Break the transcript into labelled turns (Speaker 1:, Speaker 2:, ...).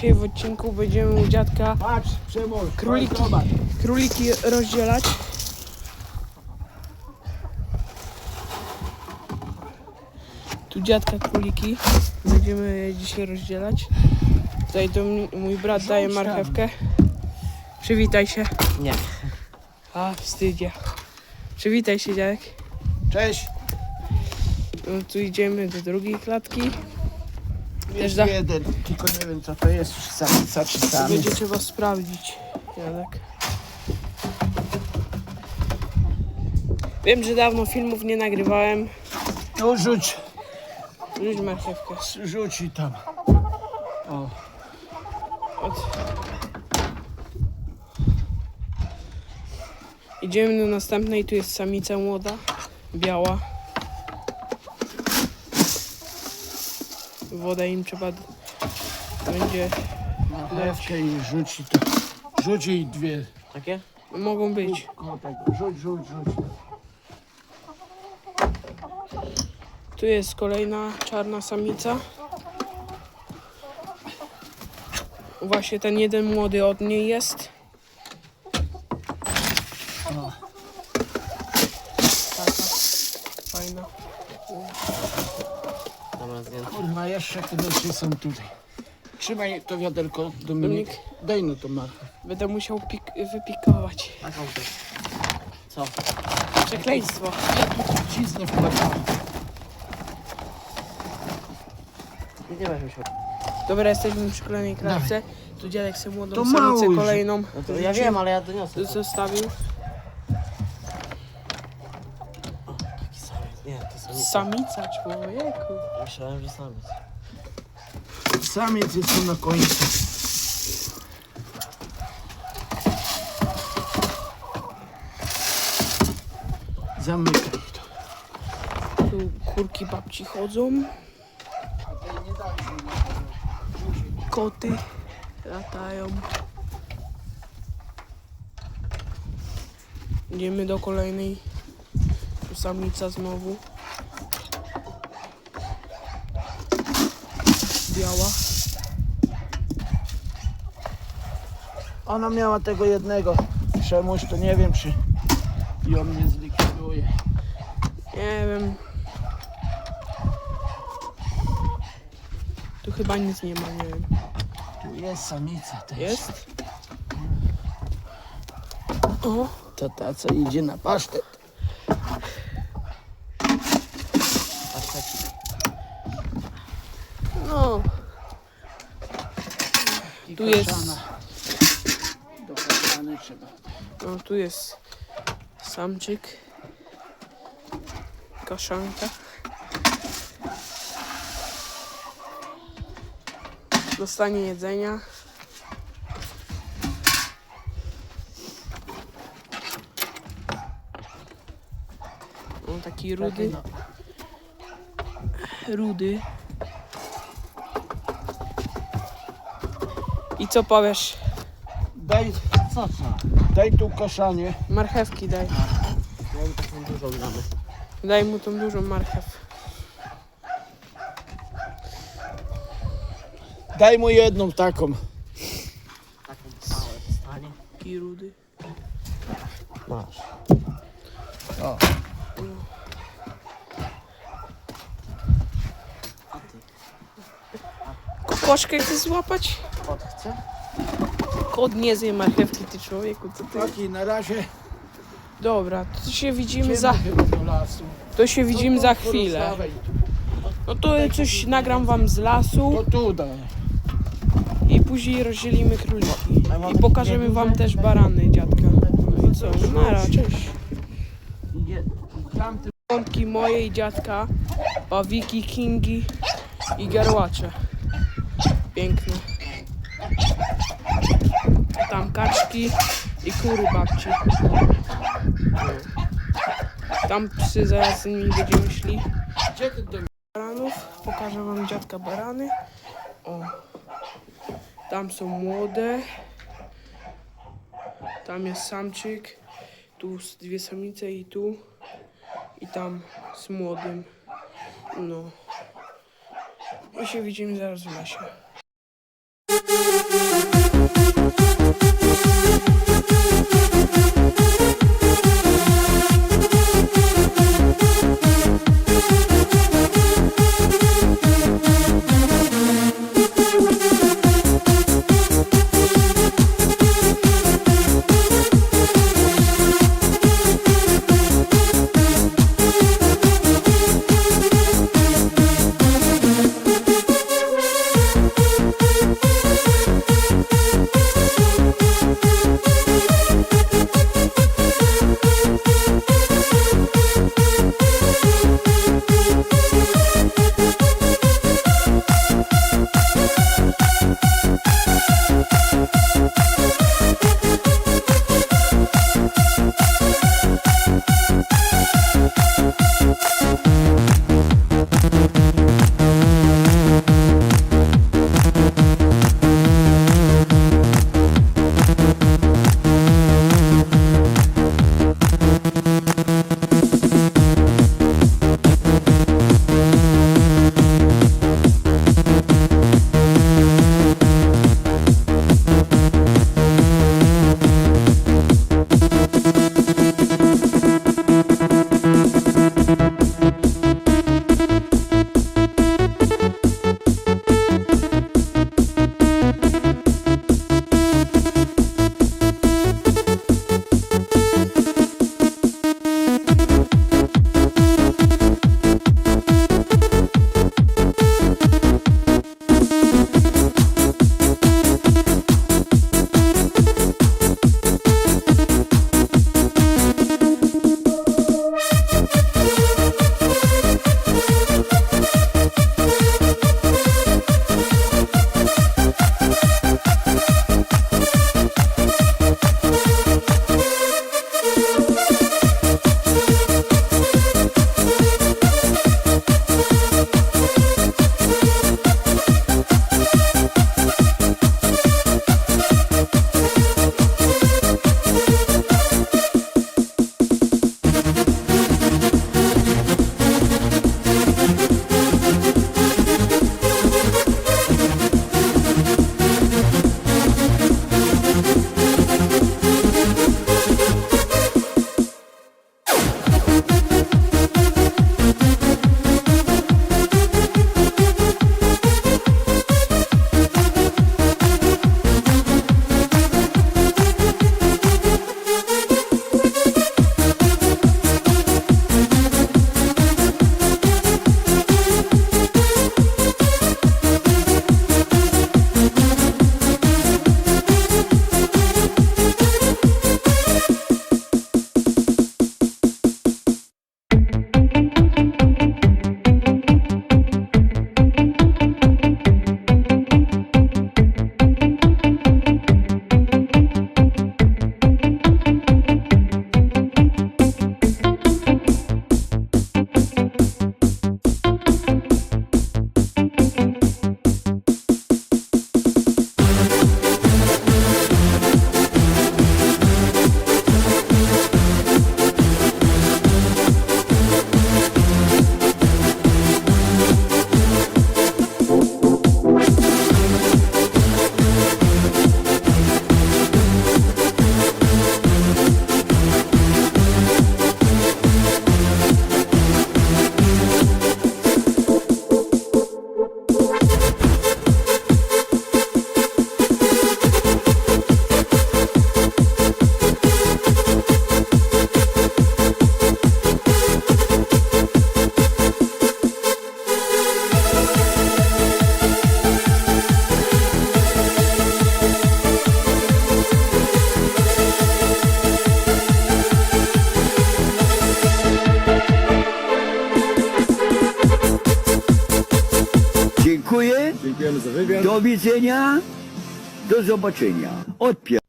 Speaker 1: Dzisiaj w odcinku będziemy u dziadka
Speaker 2: Patrz, Przemol,
Speaker 1: Króliki. króliki rozdzielać. Tu dziadka króliki. Będziemy je dzisiaj rozdzielać. Tutaj do mnie, mój brat daje marchewkę. Przywitaj się.
Speaker 3: Nie.
Speaker 1: A, wstydzie. Przywitaj się, dziadek.
Speaker 2: Cześć.
Speaker 1: No, tu idziemy do drugiej klatki.
Speaker 2: Jest
Speaker 1: da-
Speaker 2: jeden, tylko nie wiem co to jest, czy samica, czy
Speaker 1: To
Speaker 2: samiec.
Speaker 1: będzie trzeba sprawdzić, Jadek. Wiem, że dawno filmów nie nagrywałem.
Speaker 2: Tu rzuć,
Speaker 1: Rzuć marchewkę.
Speaker 2: rzuć i tam. O,
Speaker 1: Od... Idziemy do następnej, tu jest samica młoda, biała. Woda im trzeba będzie,
Speaker 2: i rzuć i to. Rzuć i dwie.
Speaker 3: Takie?
Speaker 1: mogą być.
Speaker 2: Rzuć, rzuć, rzuć.
Speaker 1: Tu jest kolejna czarna samica. Właśnie ten jeden młody od niej jest.
Speaker 2: O.
Speaker 1: Taka fajna.
Speaker 3: Dobra, zdjęte.
Speaker 2: Te rzeczy są tutaj. Trzymaj to wiaderko, Dominik.
Speaker 1: Dominik.
Speaker 2: Daj no to marchew.
Speaker 1: Będę musiał pik- wypikować.
Speaker 3: Taką też. Co?
Speaker 1: Przekleństwo.
Speaker 2: Cisnę w plakanie.
Speaker 3: Nie weźmy się.
Speaker 1: Dobra, jesteśmy przy kolejnej klatce. Tu dziadek sobie młodą
Speaker 2: To
Speaker 1: samicę
Speaker 2: mało już.
Speaker 1: kolejną
Speaker 3: No to ja wiem, ale ja doniosę. to.
Speaker 1: zostawił.
Speaker 3: Taki samiec. Nie, to samiec.
Speaker 1: Samica człowieku.
Speaker 3: Myślałem, że samiec.
Speaker 2: Samiec jest tu na końcu. Zamykaj to.
Speaker 1: Tu kurki babci chodzą. Koty latają. Idziemy do kolejnej. Tu samica znowu. Biała.
Speaker 2: Ona miała tego jednego. Przemuś to nie wiem, czy ją nie zlikwiduje.
Speaker 1: Nie wiem. Tu chyba nic nie ma, nie wiem.
Speaker 2: Tu jest samica też.
Speaker 1: Jest? O,
Speaker 2: To ta, co idzie na pasztet.
Speaker 3: Aż taki.
Speaker 1: no.
Speaker 2: I
Speaker 1: Tu jest-.
Speaker 2: Do trzeba.
Speaker 1: No tu jest samczyk. Kaszanka. Dostanie jedzenia. On taki rudy.
Speaker 2: no.
Speaker 1: Rudy. Co powiesz?
Speaker 2: Daj,
Speaker 3: Co co?
Speaker 2: daj tu kaszanie.
Speaker 1: Marchewki daj.
Speaker 3: Ja mu taką dużą damy.
Speaker 1: Daj mu tą dużą marchew.
Speaker 2: Daj mu jedną taką.
Speaker 3: Taką małe dostanie.
Speaker 1: Taki rudy.
Speaker 3: Masz.
Speaker 2: O.
Speaker 1: Kokoszkę chcesz złapać?
Speaker 3: Kot chce?
Speaker 1: Kot nie zje marchewki, ty człowieku, co ty?
Speaker 2: Taki na razie
Speaker 1: Dobra, to się widzimy za,
Speaker 2: chyba do lasu.
Speaker 1: to się widzimy
Speaker 2: No
Speaker 1: za chwilę. No to coś nagram wam z lasu
Speaker 2: tu daj.
Speaker 1: i później rozdzielimy króliki. I pokażemy wam też barany dziadka. No i co, nara, cześć.
Speaker 2: Tamty
Speaker 1: Pątki moje i dziadka, pawiki, kingi i garłacze. I kury babci. Tam psy zaraz z nimi będziemy szli.
Speaker 2: Gdzie ty do
Speaker 1: Baranów. Pokażę wam dziadka barany. O. Tam są młode. Tam jest samczyk. Tu dwie samice i tu. I tam z młodym. No. I się widzimy zaraz w lesie.
Speaker 4: Dziękujemy za wywiad.
Speaker 5: Do widzenia. Do zobaczenia. Odpier.